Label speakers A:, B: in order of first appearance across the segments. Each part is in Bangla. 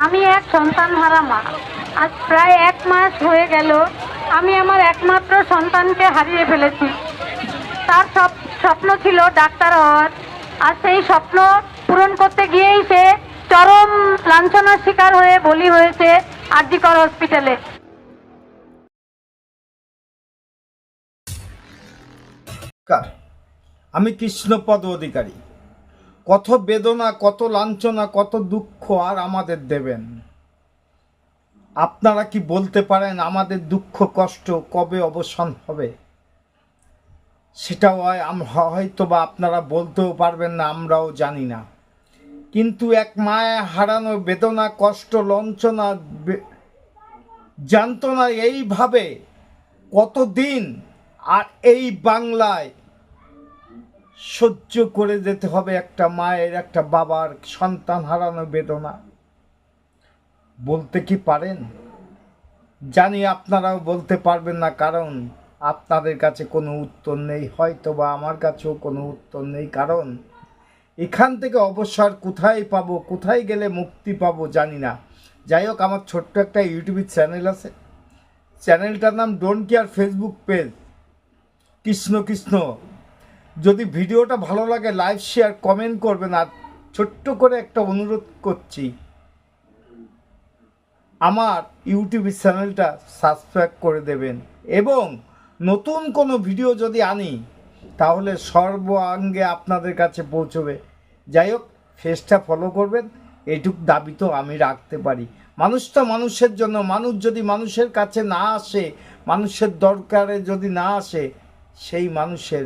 A: আমি এক সন্তান হারা মা। আজ প্রায় এক মাস হয়ে গেল, আমি আমার একমাত্র সন্তানকে হারিয়ে ফেলেছি। তার সব স্বপ্ন ছিল ডাক্তার হওয়ার। আর সেই স্বপ্ন পূরণ করতে গিয়েই সে চরম লাঞ্ছনার শিকার হয়ে বলি হয়েছে আরজিকর হসপিটালে।
B: আমি কৃষ্ণপদ অধিকারী। কত বেদনা, কত লাঞ্ছনা, কত দুঃখ আর আমাদের দেবেন। আপনারা কি বলতে পারেন আমাদের দুঃখ কষ্ট কবে অবসান হবে? সেটাও হয়তো বা আপনারা বলতেও পারবেন না, আমরাও জানি না। কিন্তু এক মায়া হারানো বেদনা, কষ্ট লঞ্চনা জানতো না এইভাবে কতদিন আর এই বাংলায় সহ্য করে যেতে হবে একটা মায়ের, একটা বাবার সন্তান হারানো বেদনা। বলতে কি পারেন? জানি আপনারাও বলতে পারবেন না, কারণ আপনাদের কাছে কোনো উত্তর নেই হয়তো বা আমার কাছেও কোনো উত্তর নেই, কারণ এখান থেকে অবসর কোথায় পাবো, কোথায় গেলে মুক্তি পাবো জানি না। যাই হোক, আমার ছোট্ট একটা ইউটিউব চ্যানেল আছে। চ্যানেলটার নাম don't care Facebook page Krishna Krishna. যদি ভিডিওটা ভালো লাগে লাইক শেয়ার কমেন্ট করবেন। আর ছোট্ট করে একটা অনুরোধ করছি, আমার ইউটিউব চ্যানেলটা সাবস্ক্রাইব করে দেবেন। এবং নতুন কোনো ভিডিও যদি আনি, তাহলে সর্বাঙ্গে আপনাদের কাছে পৌঁছবে। যাই হোক ফেসটা ফলো করবেন। এটুক দাবি তো আমি রাখতে পারি। মানুষ তো মানুষের জন্য, মানুষ যদি মানুষের কাছে না আসে, মানুষের দরকারে যদি না আসে, সেই মানুষের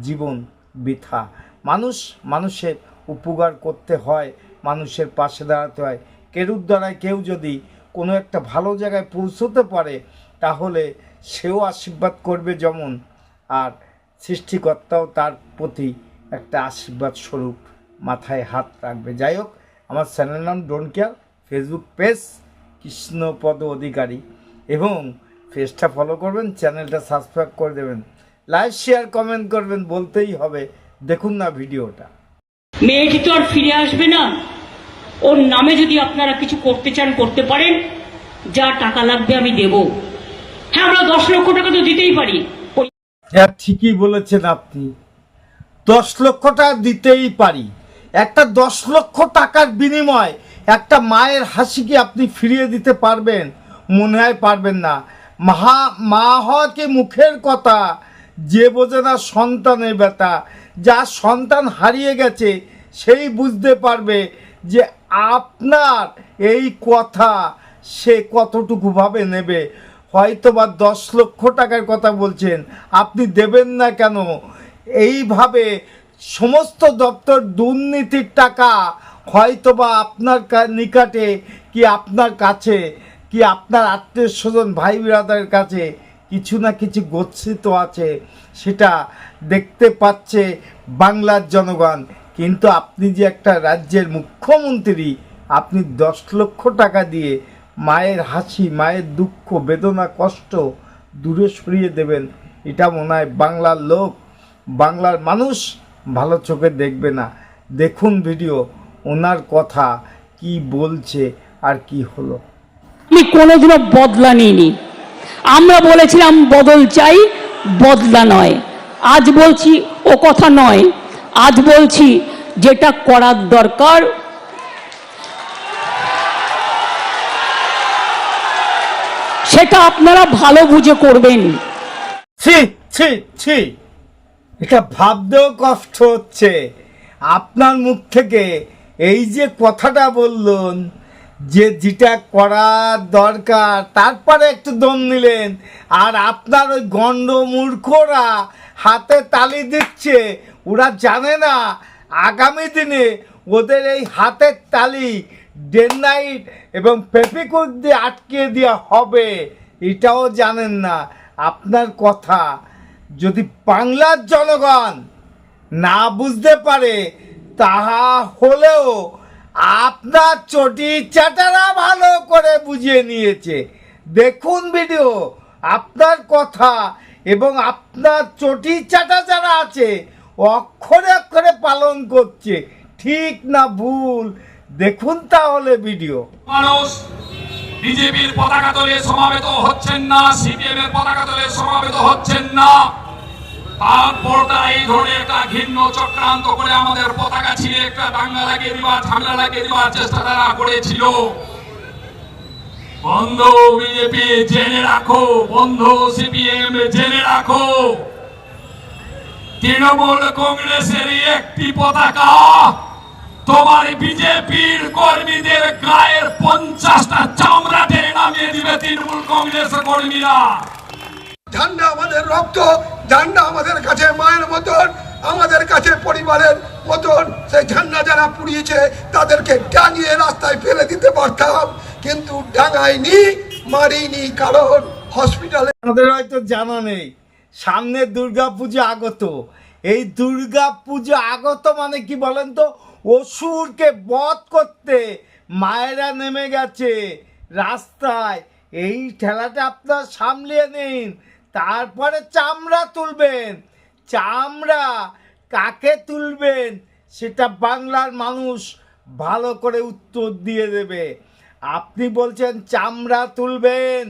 B: জীবন বৃথা। মানুষ মানুষের উপকার করতে হয়, মানুষের পাশে দাঁড়াতে হয়। কেরুর দ্বারায় কেউ যদি কোনো একটা ভালো জায়গায় পৌঁছতে পারে, তাহলে সেও আশীর্বাদ করবে যেমন, আর সৃষ্টিকর্তাও তার প্রতি একটা আশীর্বাদ স্বরূপ মাথায় হাত রাখবে। যাই হোক, আমার চ্যানেল নাম don't care, Facebook page Krishnapada Adhikari. এবং পেজটা ফলো করবেন, চ্যানেলটা সাবস্ক্রাইব করে দেবেন। লাইক শেয়ার কমেন্ট করবেন বলতেই হবে। দেখুন না ভিডিওটা।
C: মেয়েটি তো আর ফিরে আসবে না। ওর নামে যদি আপনারা কিছু করতে চান করতে পারেন। যা টাকা লাগবে আমি দেব। হ্যাঁ আমরা দশ লক্ষ টাকা তো দিতেই পারি।
B: হ্যাঁ ঠিকই বলেছেন আপনি। দশ লক্ষ টাকা দিতেই পারি। একটা দশ লক্ষ টাকার বিনিময় একটা মায়ের হাসি কি আপনি ফিরিয়ে দিতে পারবেন? মনে হয় পারবেন না। মা মা হওয়া কি মুখের কথা? যে বোঝে না সন্তানের ব্যথা যার সন্তান হারিয়ে গেছে, সেই বুঝতে পারবে যে আপনার এই কথা সে কতটুকু ভাবে নেবে। হয়তো বা দশ লক্ষ টাকার কথা বলছেন, আপনি দেবেন না কেন? এইভাবে সমস্ত দপ্তর দুর্নীতির টাকা হয়তো বা আপনার নিকটে কি আপনার কাছে, কি আপনার আত্মীয় স্বজন ভাই বিরাদারের কাছে কিছু না কিছু গচ্ছিত আছে, সেটা দেখতে পাচ্ছে বাংলার জনগণ। কিন্তু আপনি যে একটা রাজ্যের মুখ্যমন্ত্রী, আপনি দশ লক্ষ টাকা দিয়ে মায়ের হাসি, মায়ের দুঃখ, বেদনা, কষ্ট দূরে সরিয়ে দেবেন, এটা মনে হয় বাংলার লোক, বাংলার মানুষ ভালো চোখে দেখবে না। দেখুন ভিডিও, ওনার কথা, কি বলছে আর কি হলো।
C: কোনোদিনও বদলা নিইনি। আমরা বলেছিলাম, বদল চাই, বদলা নয়। আজ বলছি, ও কথা নয়। আজ বলছি, যেটা করার দরকার। সেটা আপনারা ভালো বুঝে করবেন।
B: এটা ভাবতেও কষ্ট হচ্ছে। আপনার মুখ থেকে এই যে কথাটা বললেন যে যেটা করার দরকার, তারপরে একটু দম নিলেন। আর আপনার ওই গণ্ড মূর্খরা হাতে তালি দিচ্ছে, ওরা জানে না, আগামী দিনে ওদের এই হাতের তালি ডে নাইট এবং পেপিকুট দিয়ে আটকে দেওয়া হবে, এটাও জানেন না। আপনার কথা যদি বাংলার জনগণ না বুঝতে পারে, তাহা হলেও আপনার চটি চাটারা ভালো করে বুঝিয়ে নিয়েছে। দেখুন ভিডিও আপনার কথা এবং আপনার চটি চাটা যারা আছে, অক্ষরে অক্ষরে পালন করছে। ঠিক না ভুল? দেখুন তাহলে ভিডিও
D: মানুষ, বিজেপির পতাকা তলে সমাবেত হচ্ছেন না সিপিএম এর পতাকা তলে সমাবেত হচ্ছেন না। একটা চক্রান্ত করে আমাদের পতাকা চেষ্টা করেছিল। বিজেপি, জেনে রাখো। জেনে রাখো। তৃণমূল কংগ্রেসের একটি পতাকা। তোমার বিজেপির কর্মীদের গায়ের পঞ্চাশটা চামড়া টেনে নামিয়ে দিবে তৃণমূল কংগ্রেস কর্মীরা।
E: ঝান্ডা আমাদের রক্ত ঝান্ডা আমাদের কাছে, মায়ের মতন, আমাদের কাছে পরিবারের মতন। সেই ঝান্ডা যারা পুড়িয়েছে, তাদেরকে ডাঙিয়ে রাস্তায় ফেলে দিতে পারতাম, কিন্তু ডাঙাইনি মারিনি, কারণ হসপিটালে
B: আমাদের হয়তো জানা নেই। সামনে দুর্গা পুজো আগত। এই দুর্গা পুজো আগত মানে কি বলেন তো? অসুরকে বধ করতে মায়েরা নেমে গেছে রাস্তায়। এই ঠেলাটা আপনার সামলিয়ে নিন। তারপরে চামড়া তুলবেন। চামড়া কাকে তুলবেন সেটা বাংলার মানুষ ভালো করে উত্তর দিয়ে দেবে। আপনি বলছেন চামড়া তুলবেন,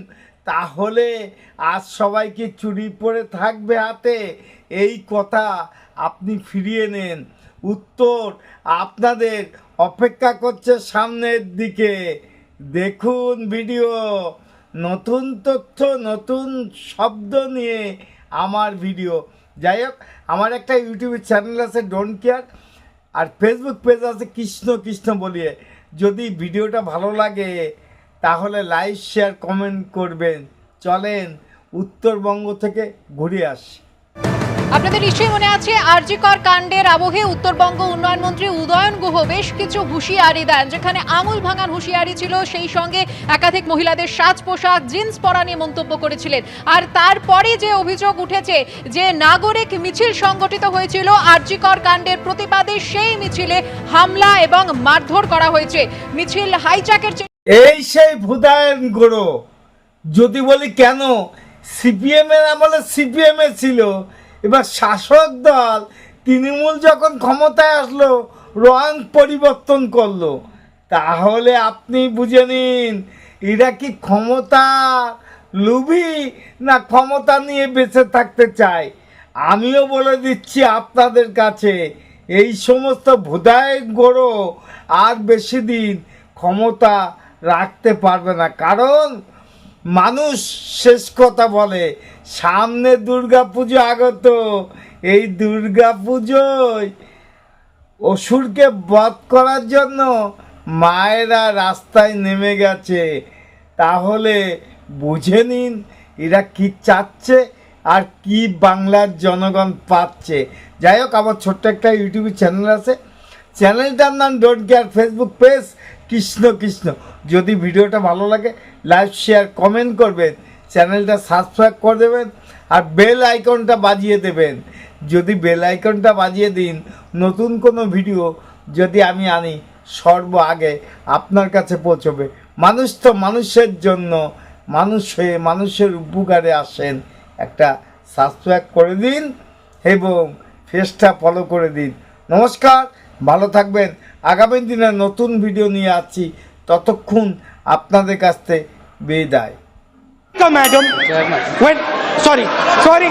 B: তাহলে আজ সবাই কি চুরি পরে থাকবে হাতে। এই কথা আপনি ফিরিয়ে নেন। উত্তর আপনাদের অপেক্ষা করছে সামনের দিকে। দেখুন ভিডিও। নতুন তথ্য, নতুন শব্দ নিয়ে আমার ভিডিও যাই হোক, আমার একটা ইউটিউব চ্যানেল আছে ডোন্ট কেয়ার আর ফেসবুক পেজ আছে, কৃষ্ণ কৃষ্ণ বলিয়ে। যদি ভিডিওটা ভালো লাগে, তাহলে লাইক শেয়ার কমেন্ট করবেন। চলেন, উত্তরবঙ্গ থেকে ঘুরে আসি।
F: আপনাদের নিশ্চয়ই মনে আছে আরজিকর কাণ্ডের আবহে উত্তরবঙ্গ উন্নয়ন মন্ত্রী উদয়ন গুহ বেশ কিছু হুঁশিয়ারি দেন, যেখানে আঙুল ভাঙার হুঁশিয়ারি ছিল, সেই সঙ্গে একাধিক মহিলাদের সাজ পোশাক, জিন্স পরা নিয়ে মন্তব্য করেছিলেন। আর তারপরে যে অভিযোগ উঠেছে যে নাগরিক মিছিল সংগঠিত হয়েছিল আরজিকর কাণ্ডের প্রতিবাদে সেই মিছিলে হামলা এবং মারধর করা হয়েছে। মিছিল হাইজ্যাকের চে-
B: এই সেই ভুদায়ন গোড়ো, যদি বলি কেন? সিপিএম এর আমলে সিপিএম এ ছিল এবার শাসক দল তৃণমূল যখন ক্ষমতায় আসলো, রং পরিবর্তন করল। তাহলে আপনি বুঝে নিন, এরা কি ক্ষমতা লুভি না ক্ষমতা নিয়ে বেঁচে থাকতে চায়? আমিও বলে দিচ্ছি আপনাদের কাছে, এই সমস্ত ভোদায় গড়ো আর বেশি দিন ক্ষমতা রাখতে পারবে না। কারণ মানুষ শেষ কথা বলে, সামনে দুর্গা পুজো আগত, এই দুর্গা পুজোয় অসুরকে বধ করার জন্য মায়েরা রাস্তায় নেমে গেছে। তাহলে বুঝে নিন এরা কি চাচ্ছে আর কি বাংলার জনগণ পাচ্ছে। যাই হোক, আমার ছোট্ট একটা ইউটিউব চ্যানেল আছে। চ্যানেলটার নাম dot care Facebook page Krishna Krishna. যদি ভিডিওটা ভালো লাগে লাইক শেয়ার কমেন্ট করবেন। চ্যানেলটা সাবস্ক্রাইব করে দেবেন আর বেল আইকনটা বাজিয়ে দেবেন। যদি বেল আইকনটা বাজিয়ে দিন, নতুন কোনো ভিডিও যদি আমি আনি, সর্ব আগে আপনার কাছে পৌঁছবে। মানুষ তো মানুষের জন্য, মানুষ হয়ে মানুষের উপকারে আসেন। একটা সাবস্ক্রাইব করে দিন এবং ফেসটা ফলো করে দিন। নমস্কার ভালো থাকবেন। আগামী দিনে নতুন ভিডিও নিয়ে আসছি। ততক্ষণ আপনাদের কাছ থেকে বিদায়।
G: Madam sorry sorry.